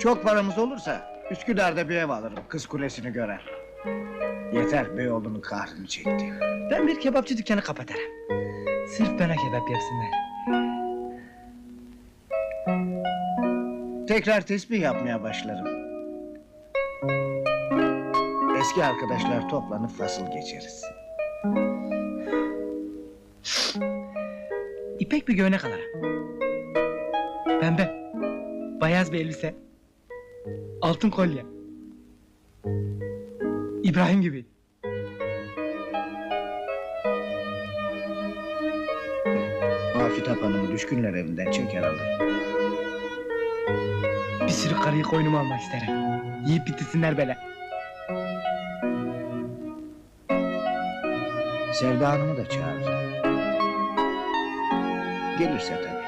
Çok paramız olursa Üsküdar'da bir ev alırım. Kız kulesini gören. Yeter Beyoğlu'nun kahrını çekti. Ben bir kebapçı dükkanı kapatırım. Sırf bana kebap yapsınlar. Tekrar tesbih yapmaya başlarım. Eski arkadaşlar toplanıp fasıl geçeriz. İpek bir göğnek alırım. Pembe. Beyaz bir elbise. Altın kolye. İbrahim gibi. Afet Hanım'ı düşkünler evinden çeker alır. Bir sürü karıyı koynuma almak isterim. Yiyip bitirsinler böyle. Sevda Hanım'ı da çağırır. Gelirse tabii.